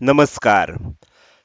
नमस्कार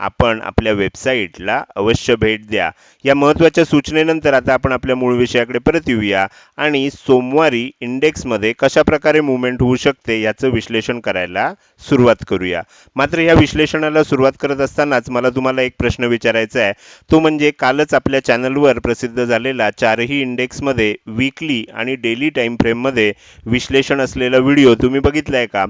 आपण आपल्या वेबसाईटला अवश्य भेट द्या. या महत्त्वाच्या सूचनेनंतर आता आपण आपल्या मूळ विषयाकडे परत येऊया आणि सोमवारी इंडेक्समध्ये कशा प्रकारे मुवमेंट होऊ शकते याचं विश्लेषण करायला सुरुवात करूया. मात्र या विश्लेषणाला सुरुवात करत असतानाच मला तुम्हाला एक प्रश्न विचारायचा आहे. तो म्हणजे कालच आपल्या चॅनलवर प्रसिद्ध झालेला चारही इंडेक्समध्ये वीकली आणि डेली टाईम फ्रेममध्ये विश्लेषण असलेला व्हिडिओ तुम्ही बघितला आहे का?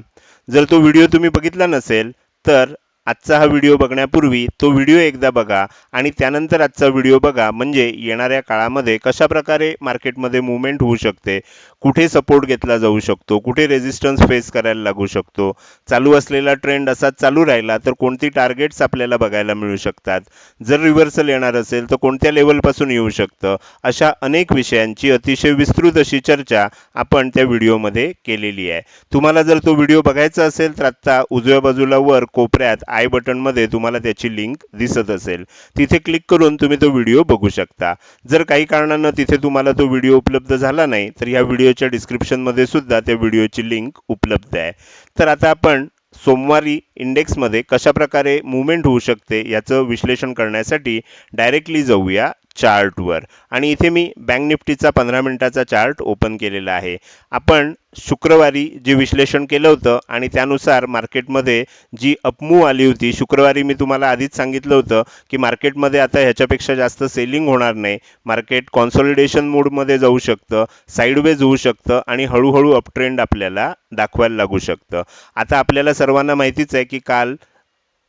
जर तो व्हिडिओ तुम्ही बघितला नसेल तर आजचा हा व्हिडिओ बघण्यापूर्वी तो व्हिडिओ एकदा बघा आणि त्यानंतर आजचा व्हिडिओ बघा. म्हणजे येणाऱ्या काळामध्ये कशा प्रकारे मार्केटमध्ये मुवमेंट होऊ शकते? कुठे सपोर्ट घेतला जाऊ शकतो? कुठे रेझिस्टन्स फेस करायला लागू शकतो? चालू असलेला ट्रेंड असाच चालू राहिला तर कोणती टार्गेट्स आपल्याला बघायला मिळू शकतात? जर रिव्हर्सल येणार असेल तर कोणत्या लेवलपासून येऊ शकतं? अशा अनेक विषयांची अतिशय विस्तृत अशी चर्चा आपण त्या व्हिडिओमध्ये केलेली आहे. तुम्हाला जर तो व्हिडिओ बघायचा असेल तर आत्ता उजव्या बाजूला वर कोपऱ्यात आय बटनमध्ये तुम्हाला त्याची लिंक दिसत असेल. तिथे क्लिक करून तुम्ही तो व्हिडिओ बघू शकता. जर काही कारणानं तिथे तुम्हाला तो व्हिडिओ उपलब्ध झाला नाही तर या व्हिडिओच्या डिस्क्रिप्शनमध्ये सुद्धा त्या व्हिडिओची लिंक उपलब्ध आहे. तर आता आपण सोमवारी इंडेक्समध्ये कशाप्रकारे मुवमेंट होऊ शकते याचं विश्लेषण करण्यासाठी डायरेक्टली जाऊया. चार्टवर. आणि इथे मी बँक निफ्टीचा पंधरा मिनिटाचा चार्ट ओपन केलेला आहे. आपण शुक्रवारी जे विश्लेषण केलं होतं आणि त्यानुसार मार्केटमध्ये जी अपमूव आली होती शुक्रवारी मी तुम्हाला आधीच सांगितलं होतं की मार्केटमध्ये आता ह्याच्यापेक्षा जास्त सेलिंग होणार नाही. मार्केट कॉन्सॉलिडेशन मोडमध्ये जाऊ शकतं साईडवेज होऊ शकतं आणि हळूहळू अपट्रेंड आपल्याला दाखवायला लागू शकतं. आता आपल्याला सर्वांना माहितीच आहे की काल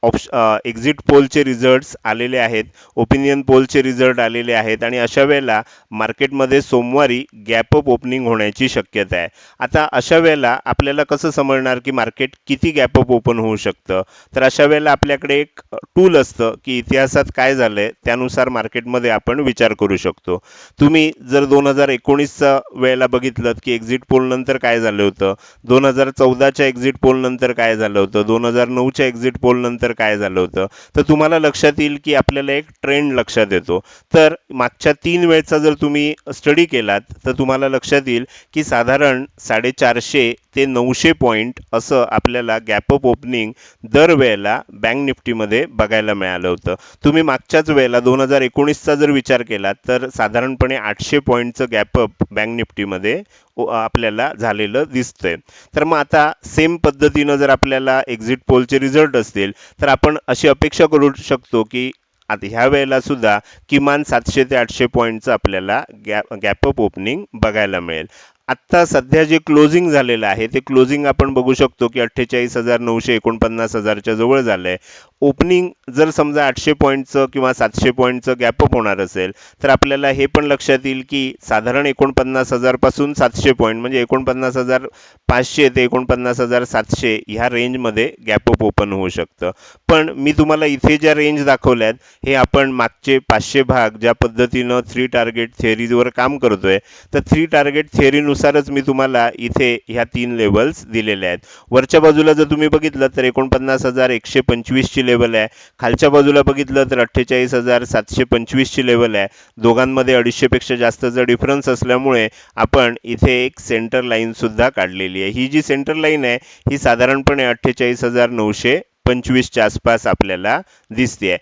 ऑप्श एक्झिट पोलचे रिझल्ट्स आलेले आहेत ओपिनियन पोलचे रिझल्ट आलेले आहेत आणि अशा वेळेला मार्केटमध्ये सोमवारी गॅप अप ओपनिंग होण्याची शक्यता आहे. आता अशा वेळेला आपल्याला कसं समजणार की मार्केट किती गॅप अप ओपन होऊ शकतं? तर अशा वेळेला आपल्याकडे एक टूल असतं की इतिहासात काय झालंय त्यानुसार मार्केटमध्ये आपण विचार करू शकतो. तुम्ही जर दोन हजार एकोणीसचा वेळेला बघितलं की एक्झिट पोल नंतर काय झालं होतं? दोन हजार चौदाच्या एक्झिट पोल नंतर काय झालं होतं? दोन हजार नऊच्या एक्झिट पोल नंतर काय झालं होतं? तर तुम्हाला लक्षात येईल की आपल्याला एक ट्रेंड लक्षात येतो. तर मागच्या तीन वेळचा जर तुम्ही स्टडी केलात तर तुम्हाला लक्षात येईल की साधारण साडेचारशे ते नऊशे पॉईंट असं आपल्याला गॅपअप ओपनिंग दरवेळेला बँक निफ्टीमध्ये बघायला मिळालं होतं. तुम्ही मागच्याच वेळेला दोन हजार एकोणीसचा जर विचार केला तर साधारणपणे आठशे पॉईंटचं गॅपअप बँक निफ्टीमध्ये आपल्याला झालेलं दिसतंय. तर मग आता सेम पद्धतीनं जर आपल्याला एक्झिट पोलचे रिझल्ट असतील तर आपण अशी अपेक्षा करू शकतो की आता ह्या वेळेला सुद्धा किमान सातशे ते आठशे पॉईंटचं आपल्याला गॅप गॅपअप ओपनिंग बघायला मिळेल. आत्ता सध्या जे क्लोजिंग झालेलं आहे ते क्लोजिंग आपण बघू शकतो की अठ्ठेचाळीस हजार नऊशे एकोणपन्नास हजारच्या जवळ झालं आहे ओपनिंग जर समजा आठशे पॉईंटचं किंवा सातशे पॉईंटचं गॅपअप होणार असेल तर आपल्याला हे पण लक्षात येईल की साधारण एकोणपन्नास हजारपासून सातशे पॉईंट म्हणजे एकोणपन्नास हजार पाचशे ते एकोणपन्नास हजार सातशे ह्या रेंजमध्ये गॅपअप ओपन होऊ शकतं. पण मी तुम्हाला इथे ज्या रेंज दाखवल्यात हे आपण मागचे पाचशे भाग ज्या पद्धतीनं थ्री टार्गेट थेअरीवर काम करतोय तर थ्री टार्गेट थेअरीनुसारच मी तुम्हाला इथे ह्या तीन लेवल्स दिलेल्या आहेत. वरच्या बाजूला जर तुम्ही बघितलं तर एकोणपन्नास हजार एकशे पंचवीसची लेवल आहे. खालच्या बाजूला बघितलं तर अठ्ठेचाळीस हजार सातशे पंचवीसची लेवल आहे. दोघांमध्ये अडीचशेपेक्षा जास्तचा डिफरन्स असल्यामुळे आपण इथे एक सेंटर लाईन सुद्धा काढलेली आहे. ही जी सेंटर लाईन आहे ही साधारणपणे अठ्ठेचाळीस हजार नऊशे पंचवीसच्या आसपास आपल्याला दिसते आहे.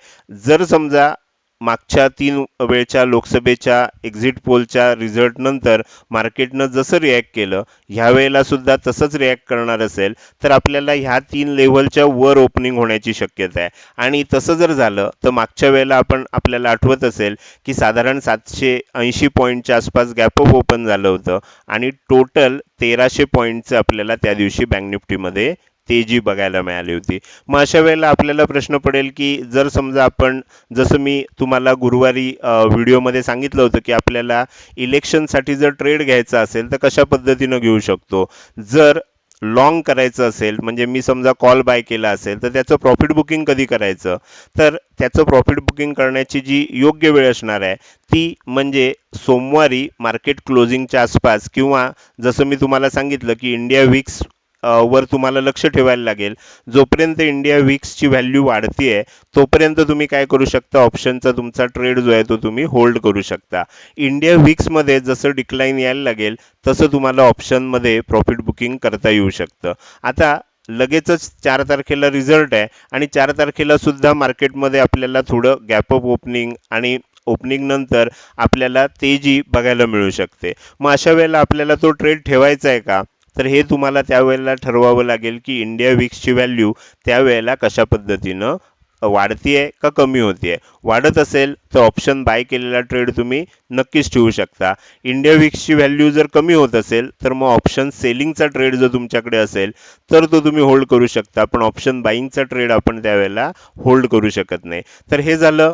जर समजा मागच्या तीन वेळच्या लोकसभेच्या एक्झिट पोलच्या रिझल्ट नंतर मार्केटनं जसं रिॲक्ट केलं ह्या वेळेला सुद्धा तसंच रिॲक्ट करणार असेल तर आपल्याला ह्या तीन लेव्हलच्या वर ओपनिंग होण्याची शक्यता आहे. आणि तसं जर झालं तर मागच्या वेळेला आपण आपल्याला आठवत असेल की साधारण सातशे ऐंशी पॉईंटच्या आसपास गॅपअप ओपन झालं होतं. आणि टोटल तेराशे पॉईंटचं आपल्याला त्या दिवशी बँक निफ्टीमध्ये तेजी बघायला मिळाली होती. मग अशा वेळेला आपल्याला प्रश्न पडेल की जर समजा आपण जसं मी तुम्हाला गुरुवारी व्हिडिओमध्ये सांगितलं होतं की आपल्याला इलेक्शनसाठी जर ट्रेड घ्यायचा असेल तर कशा पद्धतीनं घेऊ शकतो? जर लॉंग करायचं असेल म्हणजे मी समजा कॉल बाय केला असेल तर त्याचं प्रॉफिट बुकिंग कधी करायचं? तर त्याचं प्रॉफिट बुकिंग करण्याची जी योग्य वेळ असणार आहे ती म्हणजे सोमवारी मार्केट क्लोजिंगच्या आसपास किंवा जसं मी तुम्हाला सांगितलं की इंडिया विक्स वर तुम्हाला लक्ष ठेवायला लागेल. जोपर्यंत इंडिया विक्सची व्हॅल्यू वाढतीये तोपर्यंत तुम्ही काय करू शकता? ऑप्शनचा तुमचा ट्रेड जो आहे तो तुम्ही होल्ड करू शकता. इंडिया विक्समध्ये जसं डिक्लाईन यायला लागेल तसं तुम्हाला ऑप्शनमध्ये प्रॉफिट बुकिंग करता येऊ शकतं. आता लगेचच चार तारखेला रिझल्ट आहे आणि चार तारखेला सुद्धा मार्केटमध्ये आपल्याला थोडं गॅप अप ओपनिंग आणि ओपनिंग नंतर आपल्याला तेजी बघायला मिळू शकते. मग अशा वेळेला आपल्याला तो ट्रेड ठेवायचा आहे का? तर हे तुम्हाला त्यावेळेला ठरवावं लागेल की इंडिया विक्सची व्हॅल्यू त्यावेळेला कशा पद्धतीनं वाढतीये का कमी होतीये. वाढत असेल तर ऑप्शन बाय केलेला ट्रेड तुम्ही नक्कीच ठेवू शकता. इंडिया विक्सची व्हॅल्यू जर कमी होत असेल तर मग ऑप्शन सेलिंगचा ट्रेड जर तुमच्याकडे असेल तर तो तुम्ही होल्ड करू शकता. पण ऑप्शन बाईंगचा ट्रेड आपण त्यावेळेला होल्ड करू शकत नाही. तर हे झालं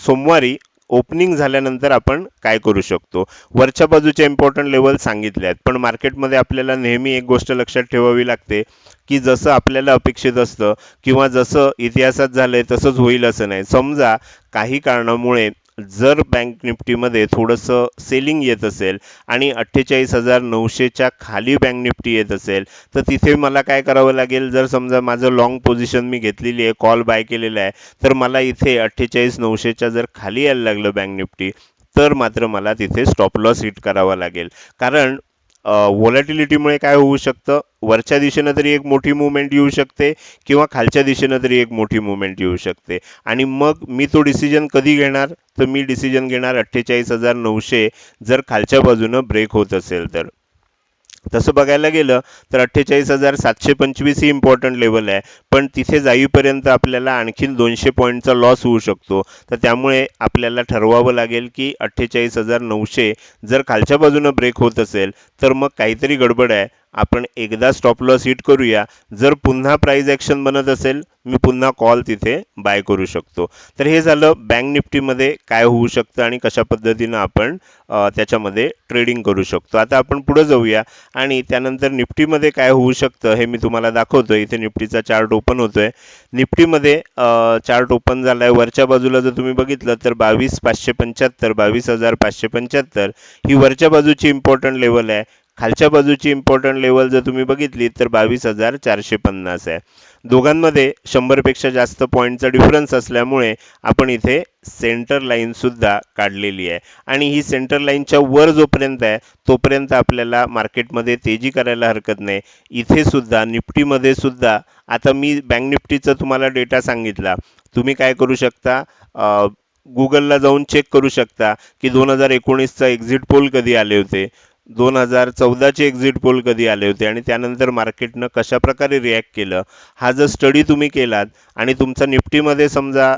सोमवारी ओपनिंग झाल्यानंतर आपण काय करू शकतो? वरच्या बाजूच्या इम्पॉर्टंट लेवल सांगितले आहेत. पण मार्केटमध्ये आपल्याला नेहमी एक गोष्ट लक्षात ठेवावी लागते की जसं आपल्याला अपेक्षित असतं किंवा जसं इतिहासात झालं आहे तसंच होईल असं नाही. समजा काही कारणामुळे जर बँक निफ्टीमध्ये थोडंसं सेलिंग येत असेल आणि अठ्ठेचाळीस हजार नऊशेच्या खाली बँक निफ्टी येत असेल तर तिथे मला काय करावं लागेल? जर समजा माझं लॉंग पोझिशन मी घेतलेली आहे कॉल बाय केलेला आहे तर मला इथे अठ्ठेचाळीस नऊशेच्या जर खाली यायला लागलं बँक निफ्टी तर मात्र मला तिथे स्टॉप लॉस हिट करावा लागेल. कारण व्हॉलॅटिलिटीमुळे काय होऊ शकतं? वरच्या दिशेनं तरी एक मोठी मुवमेंट येऊ शकते किंवा खालच्या दिशेनं तरी एक मोठी मुवमेंट येऊ शकते. आणि मग मी तो डिसिजन कधी घेणार? तर मी डिसिजन घेणार अठ्ठेचाळीस हजार नऊशे जर खालच्या बाजूनं ब्रेक होत असेल तर. तसं बघायला गेलं तर अठ्ठेचाळीस हजार सातशे पंचवीस ही इम्पॉर्टंट लेवल आहे. पण तिथे जाईपर्यंत आपल्याला आणखीन दोनशे पॉईंटचा लॉस होऊ शकतो. तर त्यामुळे आपल्याला ठरवावं लागेल की अठ्ठेचाळीस हजार नऊशे जर खालच्या बाजूनं ब्रेक होत असेल तर मग काहीतरी गडबड आहे. आपण एकदा स्टॉप लॉस हिट करूया. जर पुन्हा प्राईज ॲक्शन बनत असेल मी पुन्हा कॉल तिथे बाय करू शकतो. तर हे झालं बँक निफ्टीमध्ये काय होऊ शकतं आणि कशा पद्धतीनं आपण त्याच्यामध्ये ट्रेडिंग करू शकतो. आता आपण पुढे जाऊया आणि त्यानंतर निफ्टीमध्ये काय होऊ शकतं हे मी तुम्हाला दाखवतो इथे निफ्टीचा चार्ट ओपन होतो आहे निफ्टीमध्ये चार्ट ओपन झाला आहे वरच्या बाजूला जर तुम्ही बघितलं तर बावीस पाचशे पंच्याहत्तर बावीस हजार पाचशे पंच्याहत्तर ही वरच्या बाजूची इम्पॉर्टंट लेवल आहे. खालच्या बाजूची इम्पॉर्टंट लेवल जर तुम्ही बघितली तर बावीस हजार चारशे पन्नास आहे. दोघांमध्ये शंभरपेक्षा जास्त पॉईंटचा डिफरन्स असल्यामुळे आपण इथे सेंटर लाईन सुद्धा काढलेली आहे. आणि ही सेंटर लाईनच्या वर जोपर्यंत आहे तोपर्यंत आपल्याला मार्केटमध्ये तेजी करायला हरकत नाही. इथे सुद्धा निफ्टीमध्ये सुद्धा आता मी बँक निफ्टीचा तुम्हाला डेटा सांगितला. तुम्ही काय करू शकता? गुगलला जाऊन चेक करू शकता की दोन हजार एकोणीसचा एक्झिट पोल कधी आले होते? दोन हजार चौदाचे एक्झिट पोल कधी आले होते आणि त्यानंतर मार्केटनं कशा प्रकारे रिॲक्ट केलं? हा जर स्टडी तुम्ही केलात आणि तुमचा निफ्टीमध्ये समजा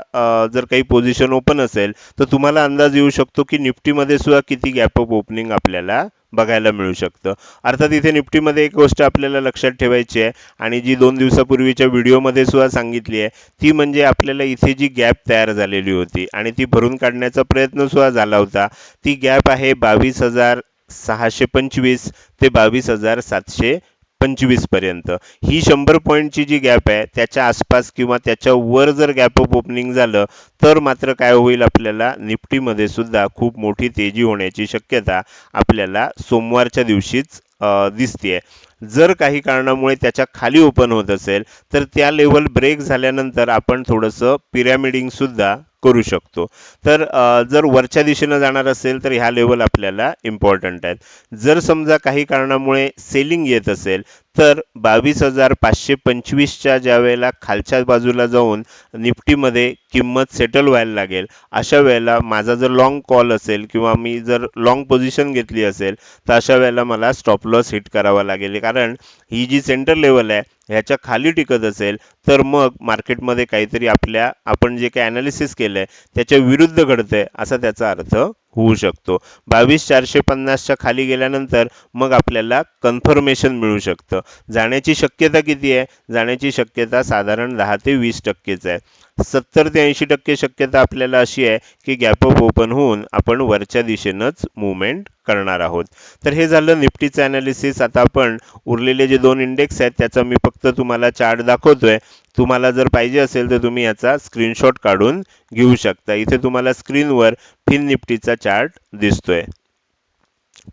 जर काही पोझिशन ओपन असेल तर तुम्हाला अंदाज येऊ शकतो की निफ्टीमध्ये सुद्धा किती गॅप अप ओपनिंग आपल्याला बघायला मिळू शकतं. अर्थात इथे निफ्टीमध्ये एक गोष्ट आपल्याला लक्षात ठेवायची आहे आणि जी दोन दिवसापूर्वीच्या व्हिडिओमध्ये सुद्धा सांगितली आहे ती म्हणजे आपल्याला इथे जी गॅप तयार झालेली होती आणि ती भरून काढण्याचा प्रयत्न सुद्धा झाला होता. ती गॅप आहे बावीस हजार सहाशे पंचवीस ते बावीस हजार सातशे पंचवीसपर्यंत. ही शंभर पॉईंटची जी गॅप आहे त्याच्या आसपास किंवा त्याच्या वर जर गॅप अप ओपनिंग झालं तर मात्र काय होईल आपल्याला? निफ्टीमध्ये सुद्धा खूप मोठी तेजी होण्याची शक्यता आपल्याला सोमवारच्या दिवशीच दिसते जर काही कारणामुळे त्याच्याखाली ओपन होत असेल तर त्या लेवल ब्रेक झाल्यानंतर आपण थोडंसं पिरॅमिडिंग सुद्धा करू शकतो. तर जर वरच्या दिशेनं जाणार असेल तर ह्या लेवल आपल्याला इम्पॉर्टंट आहेत. जर समजा काही कारणामुळे सेलिंग येत असेल तर बावीस हजार पाचशे पंचवीसच्या ज्या वेळेला खालच्या बाजूला जाऊन निफ्टीमध्ये किंमत सेटल व्हायला लागेल अशा वेळेला माझा जर लॉंग कॉल असेल किंवा मी जर लॉंग पोझिशन घेतली असेल तर अशा वेळेला मला स्टॉप लॉस हिट करावा लागेल. कारण ही जी सेंटर लेवल आहे ह्याच्या खाली टिकत असेल तर मग मार्केटमध्ये काहीतरी आपल्या आपण जे काही अनालिसिस केलंय त्याच्या विरुद्ध घडतंय असा त्याचा अर्थ होऊ शकतो. बावीस चारशे पन्नासच्या खाली गेल्यानंतर मग आपल्याला कन्फर्मेशन मिळू शकतं. जाण्याची शक्यता किती आहे? जाण्याची शक्यता साधारण दहा ते वीस टक्केच आहे. सत्तर ते ऐंशी टक्के शक्यता आपल्याला अशी आहे की गॅप अप ओपन होऊन आपण वरच्या दिशेनंच मुवमेंट करणार आहोत. तर हे झालं निफ्टीचं अनालिसिस आता आपण उरलेले जे दोन इंडेक्स आहेत त्याचा मी फक्त तुम्हाला चार्ट दाखवतोय. तुम्हाला जर पाहिजे असेल तर तुम्ही याचा स्क्रीनशॉट काढून घेऊ शकता. इथे तुम्हाला स्क्रीनवर फिन निफ्टीचा चार्ट दिसतोय.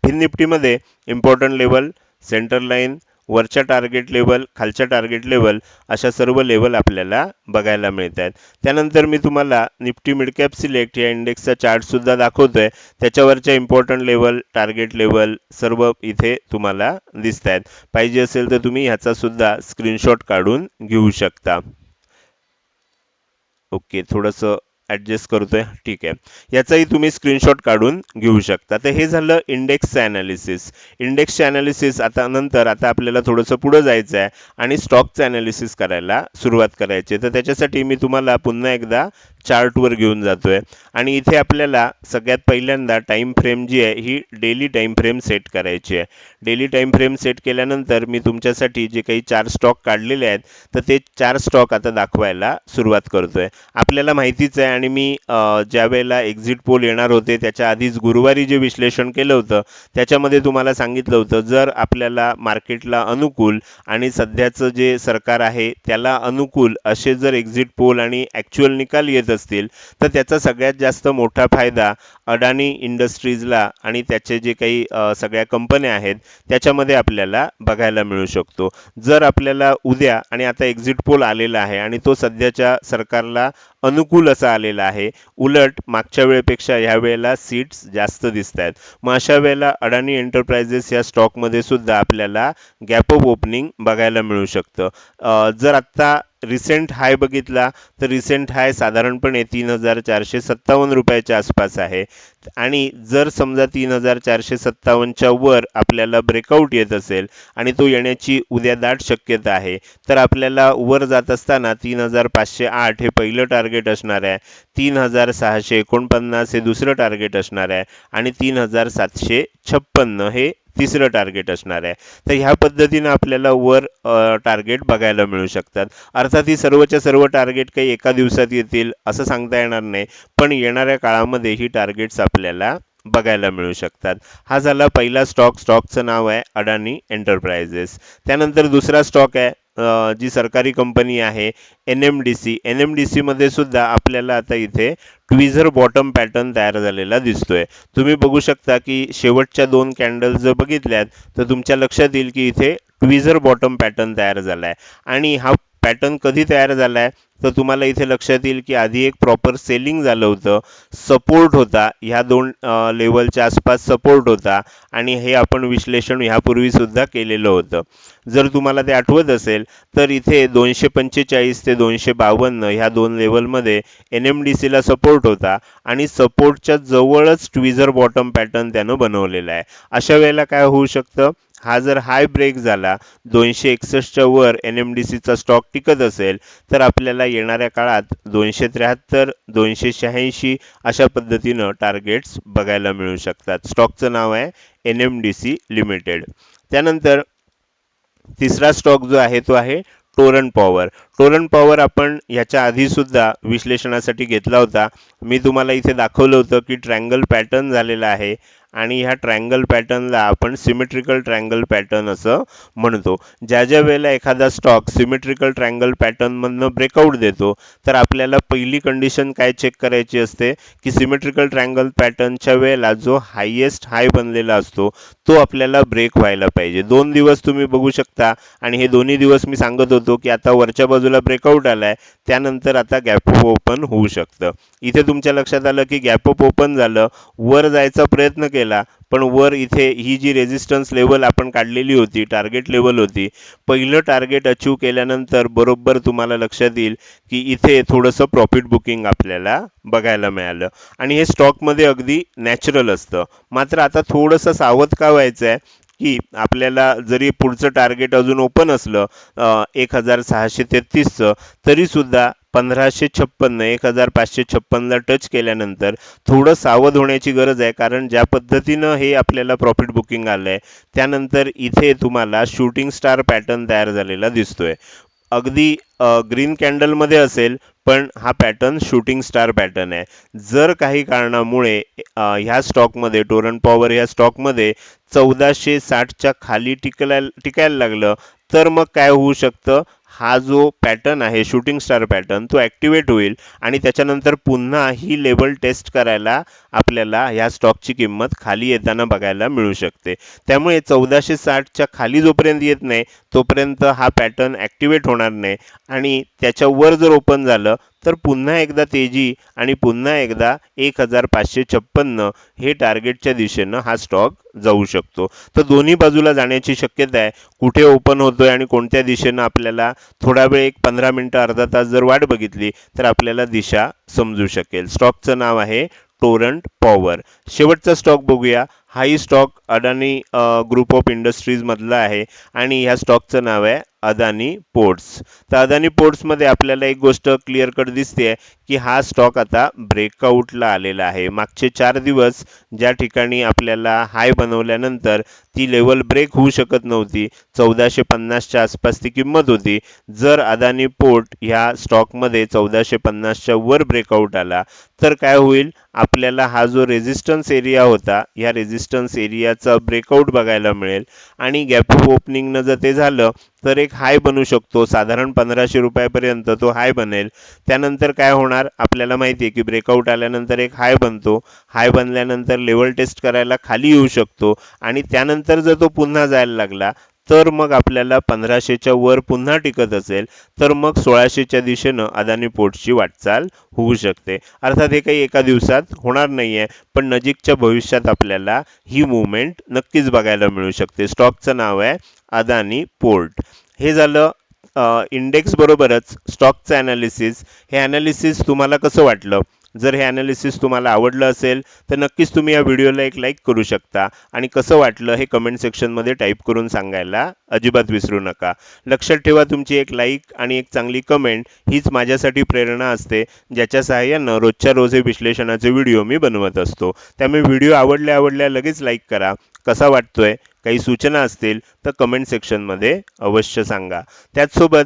फिन निफ्टीमध्ये इम्पॉर्टंट लेवल सेंटर लाईन वरच्या टार्गेट लेवल खालच्या टार्गेट लेवल अशा सर्व लेवल आपल्याला बघायला मिळत आहेत त्यानंतर मी तुम्हाला निफ्टी मिडकॅप सिलेक्ट या इंडेक्सचा चार्टसुद्धा दाखवतो आहे त्याच्यावरच्या इम्पॉर्टंट लेवल टार्गेट लेवल सर्व इथे तुम्हाला दिसत आहेत पाहिजे असेल तर तुम्ही ह्याचासुद्धा स्क्रीनशॉट काढून घेऊ शकता. ओके थोडंसं ॲडजस्ट करतोय. ठीक आहे. याचाही तुम्ही स्क्रीनशॉट काढून घेऊ शकता. तर हे झालं इंडेक्सचं ॲनालिसिस इंडेक्सचे ॲनालिसिस आता नंतर आता आपल्याला थोडंसं पुढं जायचं आहे आणि स्टॉकचं ॲनालिसिस करायला सुरुवात करायची आहे. तर त्याच्यासाठी मी तुम्हाला पुन्हा एकदा चार्टवर घेऊन जातो आहे आणि इथे आपल्याला सगळ्यात पहिल्यांदा टाईम फ्रेम जी आहे ही डेली टाईम फ्रेम सेट करायची आहे. डेली टाईम फ्रेम सेट केल्यानंतर मी तुमच्यासाठी जे काही चार स्टॉक काढलेले आहेत तर ते चार स्टॉक आता दाखवायला सुरुवात करतो आहे आपल्याला माहितीच आहे आणि मी ज्या वेळेला एक्झिट पोल येणार होते त्याच्या आधीच गुरुवारी जे विश्लेषण केलं होतं त्याच्यामध्ये तुम्हाला सांगितलं होतं जर आपल्याला मार्केटला अनुकूल आणि सध्याचं जे सरकार आहे त्याला अनुकूल असे जर एक्झिट पोल आणि ॲक्च्युअल निकाल येत असतील तर त्याचा सगळ्यात जास्त मोठा फायदा अडाणी इंडस्ट्रीजला आणि त्याचे जे काही सगळ्या कंपन्या आहेत त्याच्यामध्ये आपल्याला बघायला मिळू शकतो. जर आपल्याला उद्या आणि आता एक्झिट पोल आलेला आहे आणि तो सध्याच्या सरकारला अनुकूल असा आलेला आहे उलट मागच्या वेळेपेक्षा ह्या वेळेला सीट्स जास्त दिसत आहेत मग अशा वेळेला अडाणी एंटरप्राइजेस या स्टॉकमध्ये सुद्धा आपल्याला गॅप ऑफ ओपनिंग बघायला मिळू शकतं. जर आत्ता रिसेंट हाय बघितला तर रिसेंट हाय साधारणपणे तीन हजार चारशे सत्तावन्न रुपयाच्या आसपास आहे. आणि जर समजा तीन हजार चारशे सत्तावन्नच्या वर आपल्याला ब्रेकआउट येत असेल आणि तो येण्याची उद्या दाट शक्यता आहे तर आपल्याला वर जात असताना तीन हजार पाचशे आठ हे पहिलं टार्गेट असणार आहे. तीन हजार सहाशे एकोणपन्नास हे दुसरं टार्गेट असणार आहे. आणि तीन हजार सातशे छप्पन्न हे तिसरं टार्गेट असणार आहे. तर ह्या पद्धतीनं आपल्याला वर टार्गेट बघायला मिळू शकतात. अर्थात ही सर्वच्या सर्व टार्गेट काही एका दिवसात येतील असं सांगता येणार नाही. पण येणाऱ्या काळामध्ये ही टार्गेट्स आपल्याला बघायला मिळू शकतात. हा झाला पहिला स्टॉक स्टॉकचं नाव आहे अडानी एंटरप्राइजेस त्यानंतर दुसरा स्टॉक आहे जी सरकारी कंपनी आहे N M D C N M D सीमध्ये सुद्धा आपल्याला आता इथे ट्विझर बॉटम पॅटर्न तयार झालेला दिसतोय. तुम्ही बघू शकता की शेवटच्या दोन कॅन्डल्स जर बघितल्यात तर तुमच्या लक्षात येईल की इथे ट्विझर बॉटम पॅटर्न तयार झाला आहे आणि हा पॅटर्न कधी तयार झाला आहे तर तुम्हाला इथे लक्षात येईल की आधी एक प्रॉपर सेलिंग झालं होतं. सपोर्ट होता. ह्या दोन लेवलच्या आसपास सपोर्ट होता. आणि हे आपण विश्लेषण ह्यापूर्वीसुद्धा केलेलं होतं. जर तुम्हाला ते आठवत असेल तर इथे दोनशे पंचेचाळीस ते दोनशे बावन्न ह्या दोन लेवलमध्ये एन एम डी सीला सपोर्ट होता. आणि सपोर्टच्या जवळच ट्विझर बॉटम पॅटर्न त्यानं बनवलेला आहे. अशा वेळेला काय होऊ शकतं? हा जर हाय ब्रेक झाला दोनशे एकसष्टच्या वर एन एम डी सीचा स्टॉक टिकत असेल तर आपल्याला येणाऱ्या काळात दोनशे त्र्याहत्तर दोनशे शहाऐंशी अशा पद्धतीनं टार्गेट्स बघायला मिळू शकतात. स्टॉकचं नाव आहे N M D C limited त्यानंतर तिसरा स्टॉक जो आहे तो आहे टोरन पॉवर टोरन पॉवर आपण ह्याच्या आधी सुद्धा विश्लेषणासाठी घेतला होता. मी तुम्हाला इथे दाखवलं होतं की ट्रँगल पॅटर्न झालेला आहे. आणि ह्या ट्रँगल पॅटर्नला आपण सिमेट्रिकल ट्रँगल पॅटर्न असं म्हणतो. ज्या ज्या वेळेला एखादा स्टॉक सिमेट्रिकल ट्रँगल पॅटर्नमधनं ब्रेकआउट देतो तर आपल्याला पहिली कंडिशन काय चेक करायची असते? की सिमेट्रिकल ट्रँगल पॅटर्नच्या वेळेला जो हायेस्ट हाय बनलेला असतो तो आपल्याला ब्रेक व्हायला पाहिजे. दोन दिवस तुम्ही बघू शकता. आणि हे दोन्ही दिवस मी सांगत होतो की आता वरच्या बाजूला ब्रेकआउट आलाय त्यानंतर आता गॅपअप ओपन होऊ शकतं. इथे तुमच्या लक्षात आलं की गॅपअप ओपन झालं. वर जायचा प्रयत्न केला. पण वर इथे ही जी रेजिस्टन्स लेवल आपण काढलेली होती टार्गेट लेवल होती पहिलं टार्गेट अचीव केल्यानंतर बरोबर तुम्हाला लक्षात येईल की इथे थोडंसं प्रॉफिट बुकिंग आपल्याला बघायला मिळालं. आणि हे स्टॉकमध्ये अगदी नॅचरल असतं. मात्र आता थोडंसं सावध का व्हायचं आहे की आपल्याला जरी पुढचं टार्गेट अजून ओपन असलं एक हजार सहाशे तेहतीसचं तरीसुद्धा पंधराशे छप्पन्न एक हजार पाचशे छप्पनला टच केल्यानंतर थोडं सावध होण्याची गरज आहे कारण ज्या पद्धतीनं हे आपल्याला प्रॉफिट बुकिंग आलं आहे त्यानंतर इथे तुम्हाला शूटिंग स्टार पॅटर्न तयार झालेला दिसतोय. अगदी ग्रीन कॅन्डलमध्ये असेल पण हा पॅटर्न शूटिंग स्टार पॅटर्न आहे. जर काही कारणामुळे ह्या स्टॉकमध्ये टोरन पॉवर ह्या स्टॉकमध्ये चौदाशे साठच्या खाली टिकला टिकायला लागलं तर मग काय होऊ शकतं? हा जो पॅटर्न आहे शूटिंग स्टार पॅटर्न तो ॲक्टिवेट होईल आणि त्याच्यानंतर पुन्हा ही लेवल टेस्ट करायला आपल्याला ह्या स्टॉकची किंमत खाली येताना बघायला मिळू शकते. त्यामुळे चौदाशे साठच्या खाली जोपर्यंत येत नाही तोपर्यंत हा पॅटर्न ॲक्टिवेट होणार नाही आणि त्याच्यावर जर ओपन झालं तर पुन्हा एकदा तेजी आणि पुन्हा एकदा एक हजार पाचशे छप्पन्न हे टार्गेटच्या दिशेनं हा स्टॉक जाऊ शकतो. तर दोन्ही बाजूला जाण्याची शक्यता आहे. कुठे ओपन होतोय आणि कोणत्या दिशेनं आपल्याला थोडा वेळ एक पंधरा मिनटं अर्धा तास जर वाट बघितली तर आपल्याला दिशा समजू शकेल. स्टॉकचं नाव आहे टोरंट पॉवर. शेवटचा स्टॉक बघूया. हाही stock Adani group of industries मधला आहे आणि ह्या स्टॉकचं नाव आहे अदानी पोर्ट्स. तर अदानी पोर्ट्समध्ये आपल्याला एक गोष्ट क्लिअर कट दिसते की हा स्टॉक आता ब्रेकआउटला आलेला आहे. मागचे चार दिवस ज्या ठिकाणी आपल्याला हाय बनवल्यानंतर ती लेवल ब्रेक होऊ शकत नव्हती. चौदाशे पन्नासच्या आसपास ती किंमत होती. जर अदानी पोर्ट ह्या स्टॉकमध्ये चौदाशे पन्नासच्या वर ब्रेकआउट आला तर काय होईल? आपल्याला हा जो रेझिस्टन्स एरिया होता ह्या रेझिस्टन्स एरियाचा ब्रेकआउट बघायला मिळेल. आणि गॅप ओपनिंगनं जर ते झालं तर एक हाय बनू शकतो. साधारण पंधराशे रुपयापर्यंत तो हाय बनेल. त्यानंतर काय होणार? आपल्याला माहिती आहे की ब्रेकआउट आल्यानंतर एक हाय बनतो. हाय बनल्यानंतर लेवल टेस्ट करायला खाली येऊ शकतो. आणि त्यानंतर जर तो पुन्हा जायला लागला तर मग आपल्याला पंधराशेच्या वर पुन्हा टिकत असेल तर मग सोळाशेच्या दिशेनं अदानी पोर्टची वाटचाल होऊ शकते. अर्थात हे काही एका दिवसात होणार नाही आहे पण नजीकच्या भविष्यात आपल्याला ही मुवमेंट नक्कीच बघायला मिळू शकते. स्टॉकचं नाव आहे अदानी पोर्ट. हे झालं इंडेक्स बरोबरच स्टॉकचं ॲनालिसिस हे ॲनालिसिस तुम्हाला कसं वाटलं? जर हे ॲनालिसिस तुम्हाला आवडलं असेल तर नक्कीच तुम्ही या व्हिडिओला एक लाईक करू शकता. आणि कसं वाटलं हे कमेंट सेक्शनमध्ये टाईप करून सांगायला अजिबात विसरू नका. लक्षात ठेवा तुमची एक लाईक आणि एक चांगली कमेंट हीच माझ्यासाठी प्रेरणा असते ज्याच्या सहाय्यानं रोजच्या रोज हे विश्लेषणाचे व्हिडिओ मी बनवत असतो. त्यामुळे व्हिडिओ आवडल्या आवडल्या लगेच लाईक करा. कसा वाटतोय? काही सूचना असतील तर कमेंट सेक्शनमध्ये अवश्य सांगा. त्याचसोबत